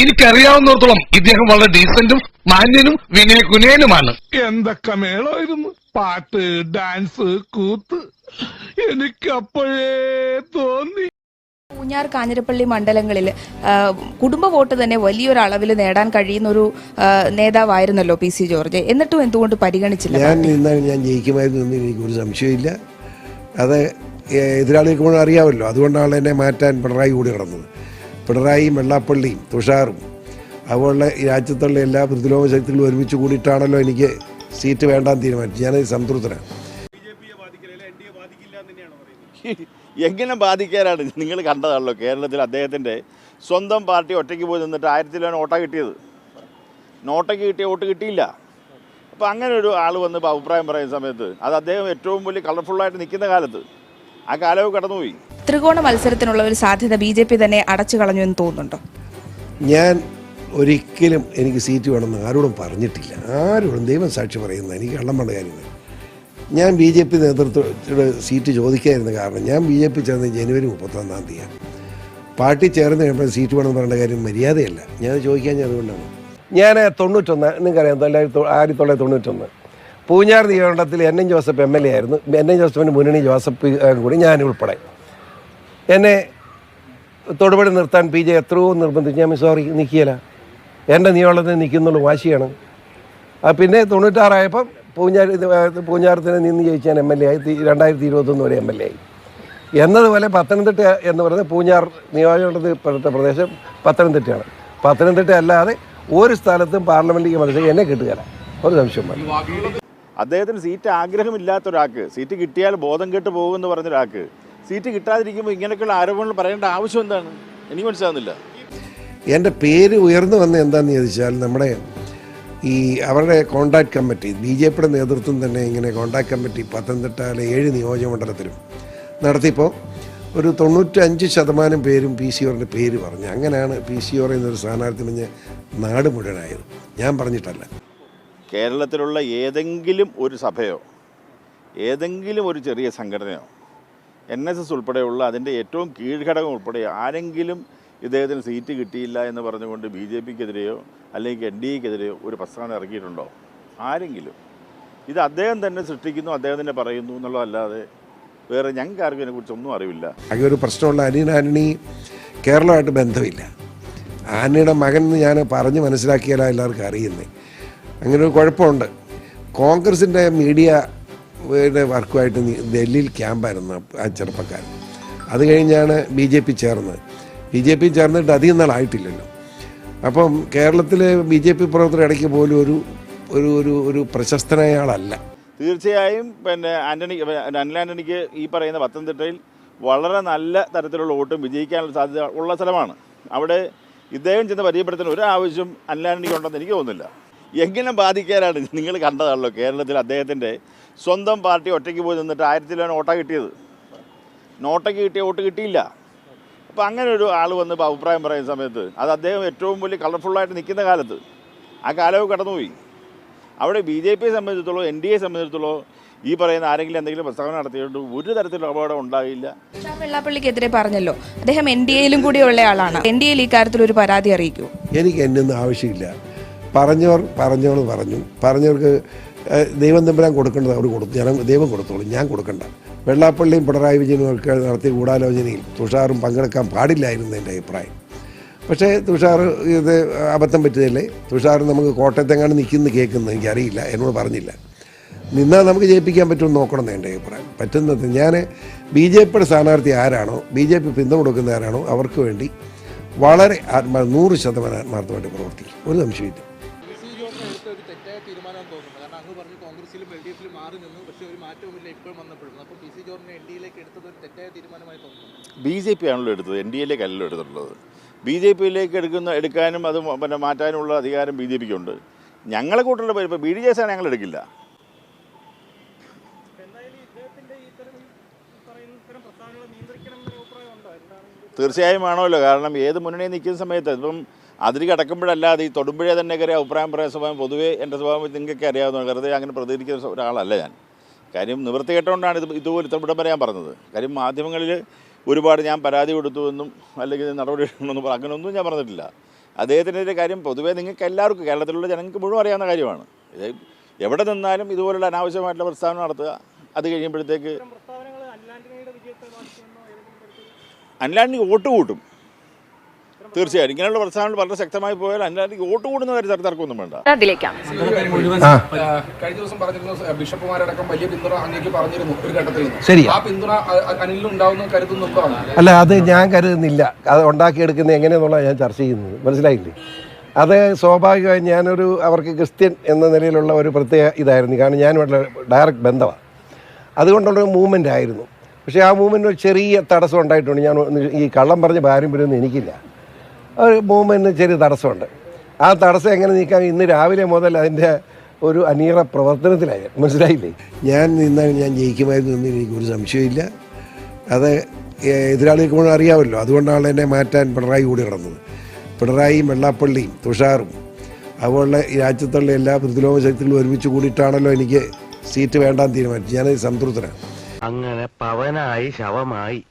എനിക്കറിയാവുന്നിടത്തോളം ഇദ്ദേഹം വളരെ ഡീസന്റും മാന്യനും വിനയകുനയനുമാണ് എന്തൊക്കെ മേളമായിരുന്നു? പാട്ട് ഡാൻസ് കൂത്ത്. എനിക്കപ്പോഴേ തോന്നി. പൂഞ്ഞാർ കാഞ്ഞിരപ്പള്ളി മണ്ഡലങ്ങളിൽ കുടുംബ വോട്ട് തന്നെ വലിയൊരു അളവിൽ നേടാൻ കഴിയുന്ന ഒരു നേതാവായിരുന്നല്ലോ പി സി ജോർജ്. എന്നിട്ടും എന്തുകൊണ്ട് പരിഗണിച്ചില്ല ഞാൻ നിന്നാൽ ഞാൻ ജയിക്കുമായിരുന്നു എന്ന് എനിക്ക് ഒരു സംശയമില്ല. അത് എതിരാളികൾക്ക് അറിയാമല്ലോ. അതുകൊണ്ടാണ് എന്നെ മാറ്റാൻ പിണറായി കൂടി കിടന്നത്. പിണറായിയും വെള്ളാപ്പള്ളിയും തുഷാറും. അതുപോലുള്ള ഈ രാജ്യത്തുള്ള എല്ലാ പ്രതിരോധ ശക്തികളും ഒരുമിച്ച് കൂടിയിട്ടാണല്ലോ എനിക്ക് സീറ്റ് വേണ്ടാൻ തീരുമാനിച്ചു ഞാൻ സംതൃപ്തനാണ്. എങ്ങനെ ബാധിക്കാനാണ്? നിങ്ങൾ കണ്ടതാണല്ലോ കേരളത്തിൽ അദ്ദേഹത്തിന്റെ സ്വന്തം പാർട്ടി ഒറ്റയ്ക്ക് പോയി നിന്നിട്ട് ആയിരത്തിലാണ് ഓട്ട കിട്ടിയത്. നോട്ടയ്ക്ക് കിട്ടിയ വോട്ട് കിട്ടിയില്ല. അപ്പോൾ അങ്ങനെ ഒരു ആൾ വന്ന് അഭിപ്രായം പറയുന്ന സമയത്ത് അത് അദ്ദേഹം ഏറ്റവും വലിയ കളർഫുള്ളായിട്ട് നിൽക്കുന്ന കാലത്ത് ആ കാലവും കടന്നുപോയി. ത്രികോണ മത്സരത്തിനുള്ള ഒരു സാധ്യത ബി ജെ പി തന്നെ അടച്ചു കളഞ്ഞു എന്ന് തോന്നുന്നുണ്ടോ? ഞാൻ ഒരിക്കലും എനിക്ക് സീറ്റ് വേണമെന്ന് ആരോടും പറഞ്ഞിട്ടില്ല. ആരോടും ദൈവം സാക്ഷി പറയുന്നത് എനിക്ക് കള്ളം പറഞ്ഞ കാര്യങ്ങൾ ഞാൻ ബി ജെ പി നേതൃത്വത്തിലൂടെ സീറ്റ് ചോദിക്കാതിരുന്ന കാരണം ഞാൻ ബി ജെ പി ചേർന്ന് ജനുവരി മുപ്പത്തൊന്നാം തീയതി പാർട്ടി ചേർന്ന് കഴിയുമ്പോൾ സീറ്റ് വേണമെന്ന് പറയേണ്ട കാര്യം മര്യാദയല്ല. ഞാൻ ചോദിക്കാൻ ഞാൻ അതുകൊണ്ടാണ്. ഞാൻ തൊണ്ണൂറ്റൊന്ന് നിങ്ങൾക്കറിയാം തൊള്ളായിരത്തി ആയിരത്തി തൊള്ളായിരത്തി തൊണ്ണൂറ്റൊന്ന്. Poonjar നിയമമണ്ഡലത്തിൽ N N Joseph M L A ആയിരുന്നു. എൻ എൻ ജോസഫിന് മുന്നണി ജോസഫ് കൂടി ഞാൻ ഉൾപ്പെടെ. എന്നെ തൊടുപടി നിർത്താൻ പി ജെ എത്രയോ നിർബന്ധിച്ചു. ഞാൻ സോറി നിൽക്കിയല്ല എന്റെ നിയമത്തിൽ നിൽക്കുന്നുള്ളൂ വാശിയാണ്. പിന്നെ തൊണ്ണൂറ്റാറായപ്പം പൂഞ്ഞാർ പൂഞ്ഞാറത്തിനെ നിന്ന് ജയിച്ച് ഞാൻ എം എൽ എ ആയി. രണ്ടായിരത്തി ഇരുപത്തൊന്ന് വരെ എം എൽ എ ആയി. എന്നതുപോലെ പത്തനംതിട്ട എന്ന് പറയുന്നത് പൂഞ്ഞാർ നിയോജകമണ്ഡലത്തിൽ പ്രദേശം പത്തനംതിട്ടയാണ്. പത്തനംതിട്ട അല്ലാതെ ഒരു സ്ഥലത്തും പാർലമെന്റിലേക്ക് മത്സരിക്കാൻ എന്നെ കിട്ടുകയില്ല. ഒരു സംശയം അദ്ദേഹത്തിന് സീറ്റ് ആഗ്രഹമില്ലാത്ത ഒരാൾക്ക് സീറ്റ് കിട്ടിയാൽ ബോധം കെട്ട് പോകുമെന്ന് പറഞ്ഞ ഒരാൾക്ക് സീറ്റ് കിട്ടാതിരിക്കുമ്പോൾ ഇങ്ങനെയൊക്കെയുള്ള ആരോപണങ്ങൾ പറയേണ്ട ആവശ്യം എന്താണ്? എനിക്ക് മനസ്സിലാകുന്നില്ല എന്റെ പേര് ഉയർന്നു വന്ന എന്താണെന്ന് ചോദിച്ചാൽ നമ്മുടെ ഈ അവരുടെ കോണ്ടാക്ട് കമ്മിറ്റി ബി ജെ പിയുടെ നേതൃത്വം തന്നെ ഇങ്ങനെ കോണ്ടാക്ട് കമ്മിറ്റി പത്തനംതിട്ടയിലെ ഏഴ് നിയോജകമണ്ഡലത്തിലും നടത്തിയപ്പോൾ ഒരു തൊണ്ണൂറ്റഞ്ച് ശതമാനം പേരും പി സി ഓറിന്റെ പേര് പറഞ്ഞു. അങ്ങനെയാണ് പി സി ഓർ എന്നൊരു സ്ഥാനാർത്ഥി പറഞ്ഞ് നാട് മുഴുവനായത്. ഞാൻ പറഞ്ഞിട്ടല്ല. കേരളത്തിലുള്ള ഏതെങ്കിലും ഒരു സഭയോ ഏതെങ്കിലും ഒരു ചെറിയ സംഘടനയോ എൻ എസ് എസ് ഉൾപ്പെടെയുള്ള അതിന്റെ ഏറ്റവും കീഴ്ഘടകം ഉൾപ്പെടെ ആരെങ്കിലും ഇദ്ദേഹത്തിന് സീറ്റ് കിട്ടിയില്ല എന്ന് പറഞ്ഞുകൊണ്ട് ബി ജെ പിക്കെതിരെയോ അല്ലെങ്കിൽ എൻ ഡി എക്കെതിരെയോ ഒരു പ്രസ്ഥാനം ഇറക്കിയിട്ടുണ്ടോ? ആരെങ്കിലും. ഇത് അദ്ദേഹം തന്നെ സൃഷ്ടിക്കുന്നു അദ്ദേഹം തന്നെ പറയുന്നു എന്നുള്ളതല്ലാതെ വേറെ ഞങ്ങൾക്ക് ആർക്കും ഇതിനെക്കുറിച്ച് ഒന്നും അറിവില്ല. അങ്ങനെ ഒരു പ്രശ്നമുള്ള അനിയൻ ആന്റണി കേരളമായിട്ട് ബന്ധമില്ല. ആന്റണിയുടെ മകൻ എന്ന് ഞാൻ പറഞ്ഞ് മനസ്സിലാക്കിയാലാണ് എല്ലാവർക്കും അറിയുന്നത്. അങ്ങനെ കുഴപ്പമുണ്ട്. കോൺഗ്രസിന്റെ മീഡിയ വർക്കുമായിട്ട് ഡൽഹിയിൽ ക്യാമ്പായിരുന്നു ആ ചെറുപ്പക്കാരൻ. അത് കഴിഞ്ഞാണ് ബി ജെ പി ചേർന്നത്. ബി ജെ പി ചേർന്നിട്ട് അധികം നാളായിട്ടില്ലല്ലോ അപ്പം കേരളത്തിലെ ബി ജെ പി പ്രവർത്തകർ ഇടയ്ക്ക് പോലും ഒരു ഒരു ഒരു ഒരു പ്രശസ്തനായ ആളല്ല. തീർച്ചയായും പിന്നെ ആന്റണി അനിൽ ഈ പറയുന്ന പത്തനംതിട്ടയിൽ വളരെ നല്ല തരത്തിലുള്ള വോട്ടും വിജയിക്കാനുള്ള സാധ്യത ഉള്ള സ്ഥലമാണ്. അവിടെ ഇദ്ദേഹം ചെന്ന് പരിചയപ്പെടുത്തുന്ന ഒരു ആവശ്യം അനിൽ ഉണ്ടെന്ന് എനിക്ക് തോന്നുന്നില്ല. എങ്ങനെ ബാധിക്കാനാണ്? നിങ്ങൾ കണ്ടതാണല്ലോ കേരളത്തിൽ അദ്ദേഹത്തിന്റെ സ്വന്തം പാർട്ടി ഒറ്റയ്ക്ക് പോയി നിന്നിട്ട് ആയിരത്തിലാണ് ഓട്ട കിട്ടിയത്. നോട്ടയ്ക്ക് കിട്ടിയ വോട്ട് കിട്ടിയില്ല. അപ്പോൾ അങ്ങനെ ഒരു ആൾ വന്ന് ഇപ്പോൾ അഭിപ്രായം പറയുന്ന സമയത്ത് അത് അദ്ദേഹം ഏറ്റവും വലിയ കളർഫുള്ളായിട്ട് നിൽക്കുന്ന കാലത്ത്. ആ കാലവും കടന്നുപോയി. അവിടെ ബി ജെ പിയെ സംബന്ധിച്ചിടത്തോളം എൻ ഡി എ സംബന്ധിച്ചിടത്തോളം ഈ പറയുന്ന ആരെങ്കിലും എന്തെങ്കിലും പ്രസ്താവന നടത്തിയിട്ട് ഒരു തരത്തിലുള്ള അപകടം ഉണ്ടാകില്ല ഷാ വെള്ളാപ്പള്ളിക്കെതിരെ പറഞ്ഞല്ലോ. അദ്ദേഹം എൻ ഡി എയിലും കൂടി ഉള്ള ആളാണ്. എൻ ഡി എയിൽ കാര്യത്തിൽ ഒരു പരാതി അറിയിക്കൂ. എനിക്ക് എന്നൊന്നും ഒന്നും ആവശ്യമില്ല. പറഞ്ഞവർ പറഞ്ഞവർ പറഞ്ഞു. പറഞ്ഞവർക്ക് ദൈവം തമ്പുരാൻ കൊടുക്കേണ്ടത് അവർ കൊടുത്തു ജനം ദൈവം കൊടുത്തോളൂ. ഞാൻ കൊടുക്കണ്ട. വെള്ളാപ്പള്ളിയും പിണറായി വിജയനും ഒക്കെ നടത്തിയ ഗൂഢാലോചനയിൽ തുഷാറും പങ്കെടുക്കാൻ പാടില്ലായിരുന്നു എന്റെ അഭിപ്രായം. പക്ഷേ തുഷാർ ഇത് അബദ്ധം പറ്റിയതല്ലേ? തുഷാർ നമുക്ക് കോട്ടയത്തെങ്ങാണ്ട് നിൽക്കുന്നു കേൾക്കുന്നു. എനിക്കറിയില്ല. എന്നോട് പറഞ്ഞില്ല. നിന്നാൽ നമുക്ക് ജയിപ്പിക്കാൻ പറ്റുമെന്ന് നോക്കണം എന്റെ അഭിപ്രായം. പറ്റുന്നത് ഞാൻ ബി ജെ പിയുടെ സ്ഥാനാർത്ഥി ആരാണോ ബി ജെ പി പിന്തുണ കൊടുക്കുന്ന ആരാണോ അവർക്ക് വേണ്ടി വളരെ ആത്മാ നൂറ് ശതമാനം ആത്മാർത്ഥമായിട്ട് പ്രവർത്തിക്കും. ഒരു സംശയമില്ല ഒരു തെറ്റായ തീരുമാനം തോന്നുന്നു. കാരണം അങ്ങ് പറഞ്ഞു കോൺഗ്രസിലും എൽ ഡി എഫിലും മാറി നിന്നു. പക്ഷേ ഒരു മാറ്റവുമില്ല ഇപ്പോഴും വന്നപ്പോഴും. അപ്പോൾ പി സി ജോർജിനെ എൻ ഡി എയിലേക്ക് എടുത്തത് ഒരു തെറ്റായ തീരുമാനമായി തോന്നുന്നു. ബി ജെ പി ആണല്ലോ എടുത്തത്. എൻ ഡി എയിലേക്ക് അല്ലല്ലോ എടുത്തിട്ടുള്ളത്. ബി ജെ പിയിലേക്ക് എടുക്കുന്ന എടുക്കാനും അത് പിന്നെ മാറ്റാനുമുള്ള അധികാരം ബി ജെ പിക്കുണ്ട്. ഞങ്ങളെ കൂട്ടുള്ള ഇപ്പോൾ ബി ഡി ജെ എസ് ഞങ്ങൾ എടുക്കില്ല. തീർച്ചയായും വേണമല്ലോ. കാരണം ഏത് മുന്നണിയിൽ നിൽക്കുന്ന സമയത്ത് ഇപ്പം അതിരി കടക്കുമ്പോഴല്ലാതെ ഈ തൊടുമ്പഴേ തന്നെ കയറി അഭിപ്രായം പറയാൻ സ്വഭാവം പൊതുവേ എന്റെ സ്വഭാവം നിങ്ങൾക്ക് അറിയാവുന്ന വെറുതെ അങ്ങനെ പ്രതികരിക്കുന്ന ഒരാളല്ല ഞാൻ. കാര്യം നിവൃത്തി കേട്ടുകൊണ്ടാണ് ഇത് ഇതുപോലെ ഇവിടം പറയാൻ ഞാൻ പറഞ്ഞത്. കാര്യം മാധ്യമങ്ങളിൽ ഒരുപാട് ഞാൻ പരാതി കൊടുത്തു എന്നും അല്ലെങ്കിൽ നടപടി എടുക്കണമെന്നും പറഞ്ഞു അങ്ങനെയൊന്നും ഞാൻ പറഞ്ഞിട്ടില്ല. അദ്ദേഹത്തിന്റെ കാര്യം പൊതുവേ നിങ്ങൾക്ക് എല്ലാവർക്കും കേരളത്തിലുള്ള ജനങ്ങൾക്ക് മുഴുവൻ അറിയാവുന്ന കാര്യമാണ്. ഇത് എവിടെ നിന്നാലും ഇതുപോലുള്ള അനാവശ്യമായിട്ടുള്ള പ്രസ്താവന നടത്തുക. അത് കഴിയുമ്പോഴത്തേക്ക് അൻലാൻഡിന് വോട്ട് കൂട്ടും. തീർച്ചയായും. ഇങ്ങനെയുള്ള പ്രസ്ഥാനങ്ങൾ വളരെ ശക്തമായി പോയാൽ അതിനകത്ത് വോട്ട് കൂടുന്ന കാര്യം തർക്കമൊന്നും വേണ്ട. അതിലേക്കാണ്. കഴിഞ്ഞ ദിവസം പറഞ്ഞിരുന്നു ബിഷപ്പുമാരടക്കം വലിയ പിന്തുണ അങ്ങേക്ക് പറഞ്ഞിരുന്നു ഒരു ഘട്ടത്തിൽ ആ പിന്തുണ അനിലിൽ ഉണ്ടാവുന്ന കരുതുന്നുണ്ടോ അല്ല അത് ഞാൻ കരുതുന്നില്ല. അത് ഉണ്ടാക്കിയെടുക്കുന്നത് എങ്ങനെയെന്നുള്ള ഞാൻ ചർച്ച ചെയ്യുന്നത്. മനസ്സിലായില്ലേ? അത് സ്വാഭാവികമായി ഞാനൊരു അവർക്ക് ക്രിസ്ത്യൻ എന്ന നിലയിലുള്ള ഒരു പ്രത്യേക ഇതായിരുന്നു. കാരണം ഞാനുമായിട്ട് ഡയറക്റ്റ് ബന്ധമാണ് അതുകൊണ്ടുള്ളൊരു മൂവ്മെന്റ് ആയിരുന്നു. പക്ഷേ ആ മൂവ്മെന്റ് ഒരു ചെറിയ തടസ്സം ഉണ്ടായിട്ടുണ്ട്. ഞാൻ ഈ കള്ളം പറഞ്ഞ് പാരമ്പര്യമൊന്നും എനിക്കില്ല. ഒരു മൂവ്മെന്റിന് ചെറിയ തടസ്സമുണ്ട്. ആ തടസ്സം എങ്ങനെ നീക്കാൻ ഇന്ന് രാവിലെ മുതൽ അതിന്റെ ഒരു അനീറ പ്രവർത്തനത്തിലായി. മനസ്സിലായില്ലേ? ഞാൻ നിന്നാൽ ഞാൻ ജയിക്കുമായിരുന്നു എന്ന് എനിക്ക് ഒരു സംശയമില്ല. അത് എതിരാളികൾക്ക് മുഴുവൻ അറിയാമല്ലോ. അതുകൊണ്ടാണ് എന്നെ മാറ്റാൻ പിണറായി കൂടി കിടന്നത്. പിണറായിയും വെള്ളാപ്പള്ളിയും തുഷാറും അതുപോലുള്ള ഈ രാജ്യത്തുള്ള എല്ലാ പ്രതിലോമ ശക്തികളും ഒരുമിച്ച് കൂടിയിട്ടാണല്ലോ എനിക്ക് സീറ്റ് വേണ്ടാന്ന് തീരുമാനിച്ചു ഞാനത് സംതൃപ്തനാണ്. അങ്ങനെ പവനായി ശവമായി.